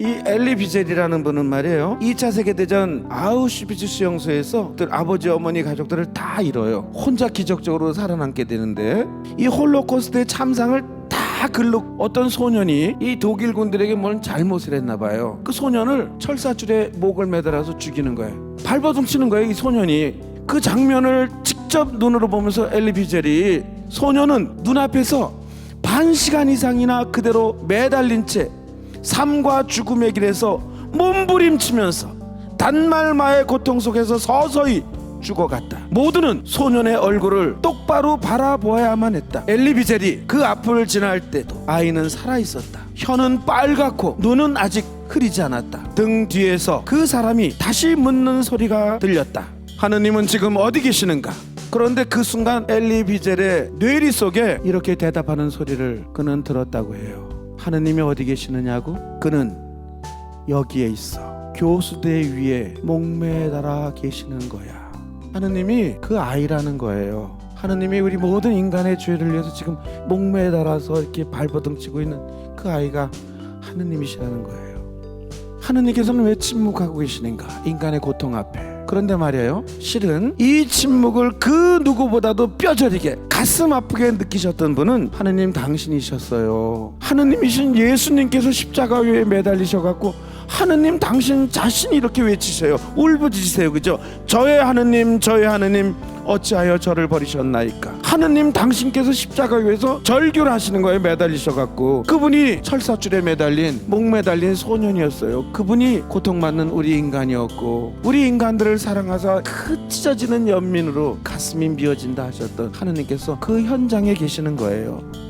이 엘리 비젤이라는 분은 말이에요. 2차 세계대전 아우슈비츠 수용소에서 들 아버지 어머니 가족들을 다 잃어요. 혼자 기적적으로 살아남게 되는데 이 홀로코스트의 참상을 다 글로 어떤 소년이 이 독일 군들에게 뭔 잘못을 했나 봐요. 그 소년을 철사줄에 목을 매달아서 죽이는 거예요. 발버둥 치는 거예요. 이 소년이 그 장면을 직접 눈으로 보면서 엘리 비젤이 소년은 눈앞에서 반 시간 이상이나 그대로 매달린 채 삶과 죽음의 길에서 몸부림치면서 단말마의 고통 속에서 서서히 죽어갔다. 모두는 소년의 얼굴을 똑바로 바라보아야만 했다. 엘리비젤이 그 앞을 지날 때도 아이는 살아 있었다. 혀는 빨갛고 눈은 아직 흐리지 않았다. 등 뒤에서 그 사람이 다시 묻는 소리가 들렸다. 하느님은 지금 어디 계시는가? 그런데 그 순간 엘리 비젤의 뇌리 속에 이렇게 대답하는 소리를 그는 들었다고 해요. 하느님이 어디 계시느냐고? 그는 여기에 있어. 교수대 위에 목매달아 계시는 거야. 하느님이 그 아이라는 거예요. 하느님이 우리 모든 인간의 죄를 위해서 지금 목매달아서 이렇게 발버둥 치고 있는 그 아이가 하느님이시라는 거예요. 하느님께서는 왜 침묵하고 계시는가? 인간의 고통 앞에. 그런데 말이에요. 실은 이 침묵을 그 누구보다도 뼈저리게 가슴 아프게 느끼셨던 분은 하느님 당신이셨어요. 하느님이신 예수님께서 십자가 위에 매달리셔 갖고 하느님 당신 자신이 이렇게 외치세요. 울부짖으세요. 그죠? 저의 하느님, 저의 하느님, 어찌하여 저를 버리셨나이까? 하느님 당신께서 십자가 위에서 절규를 하시는 거예요. 매달리셔 갖고 그분이 철사줄에 매달린 목 매달린 소년이었어요. 그분이 고통받는 우리 인간이었고 우리 인간들을 사랑하사 그 찢어지는 연민으로 가슴이 미어진다 하셨던 하느님께서 그 현장에 계시는 거예요.